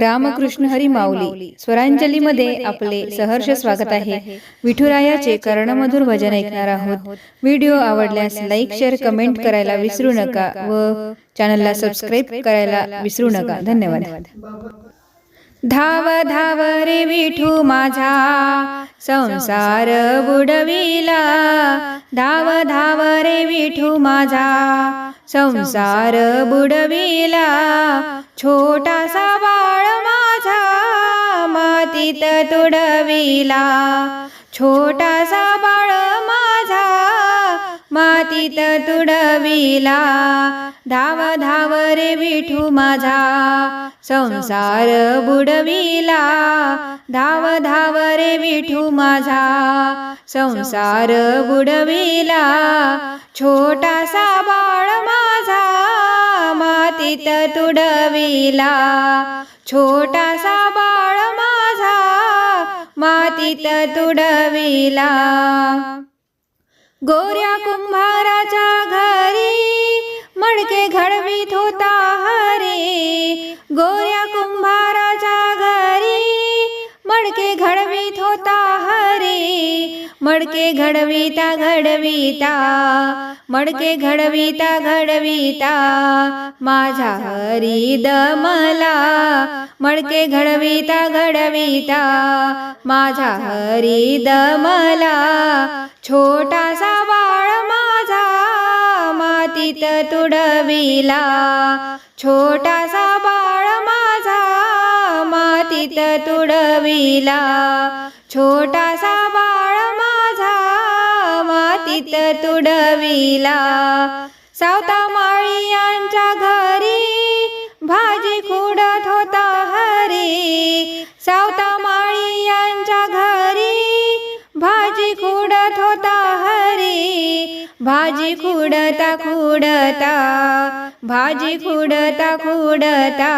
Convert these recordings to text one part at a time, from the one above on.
रामकृष्ण हरी माऊली स्वरांजलीमध्ये आपले सहर्ष स्वागत आहे. विठुरायाचे कर्णमधुर भजन ऐकणार आहोत. व्हिडिओ आवडल्यास लाईक शेअर कमेंट करायला विसरू नका व चॅनलला सबस्क्राईब करायला विसरू नका. धन्यवाद. धाव धाव रे विठू माझा. संसार बुडविला. धाव धाव रे विठू माझा. संसार बुडविला. छोटासा मातीत तुडविला. छोटासा बाळ माझा मातीत तुडविला. धाव धाव रे विठू माझा संसार बुडविला. धाव धाव रे विठू माझा संसार बुडविला. छोटासा बाळ माझा मातीत तुडविला. छोटासा बाळ मातीत तुडविला गोऱ्या कुंभाराच्या घरी मडके घडवीत होता हरे गो मडके घडविता घडविता मडके घडविता घडविता माझा हरी दमला मडके घडविता घडविता माझा हरी दमला छोटासा बाळ माझा मातीत तुडविला. छोटासा बाळ माझा मातीत तुडविला. छोटासा बाळ तित तुडविला. सावता माळी यांच्या भाजी खुडता खुडता भाजी खुडता खुडता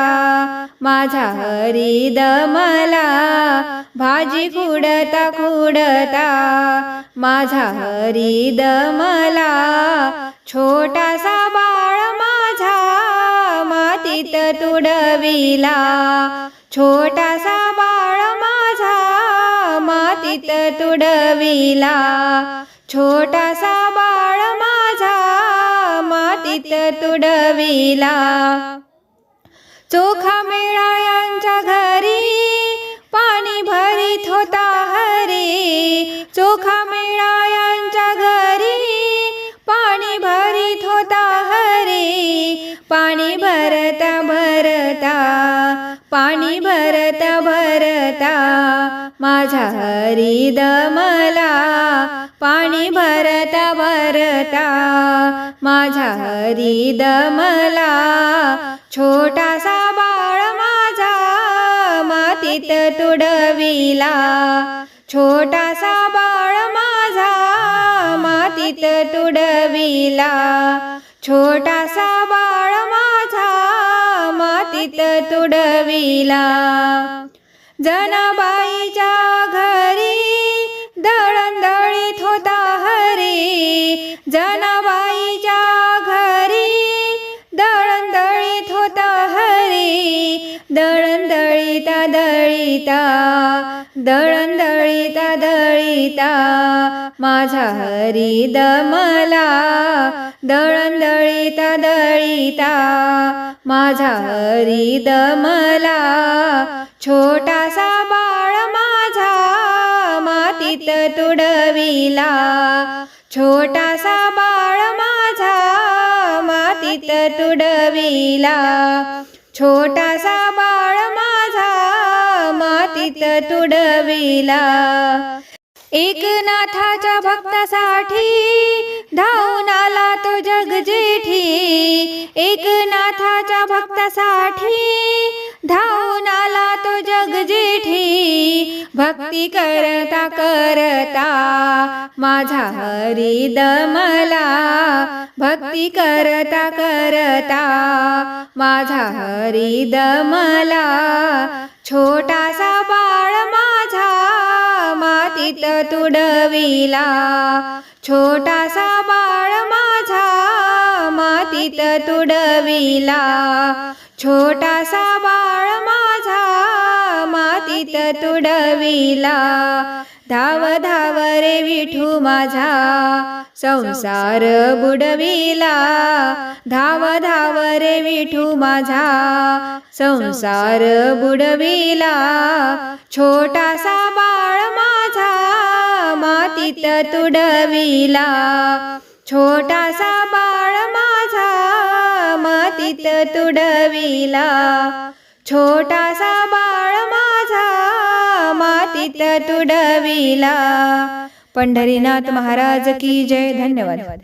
माझा हरी दमला भाजी खुडता खुडता माझा हरी दमला छोटासा बाळ माझा मातीत तुडविला छोटासा बाळ माझा मातीत तुडविला छोटासा मातीत तुडविला. चोखा मेळायांच्या घरी पाणी भरीत होता हरी. चोखा भरता भरता पाणी भरता भरता माझा हरी दमला पाणी भरता भरता माझा हरी दमला छोटासा बाळ माझा मातीत तुडविला छोटासा बाळ माझा मातीत तुडविला छोटासा तुडविला. जनाबाईच्या घरी दळणदळीत होता हरी. जनाबाईच्या घरी दळणदळीत होता हरी. दळणदळीता दळीता दळणदळीता दळीता माझा हरी दमला दळणदळीता दळीता माझा हरी दमला छोटासा बाळ माझा मातीत तुडविला. छोटासा बाळ माझा मातीत तुडविला. छोटासा बाळ मातीत तुडविला. एकनाथाच्या भक्तासाठी धावून आला तो जग जेठी एकनाथाच्या भक्तासाठी धावून आला भक्ती करता करता माझा हरी दमला भक्ती करता करता माझा हरी दमला छोटासा बाळ माझा मातीत तुडविला. छोटासा बाळ माझा मातीत तुडविला. छोटासा बाळ मातीत तुडविला. धाव धाव रे विठू माझा. संसार बुडविला. धाव धाव रे विठू माझा. संसार बुडविला. छोटासा बाळ माझा. मातीत तुडविला. छोटासा बाळ माझा. मातीत तुडविला. छोटासा बाळ मातीत तुडविला. पंढरीनाथ महाराज की जय. धन्यवाद.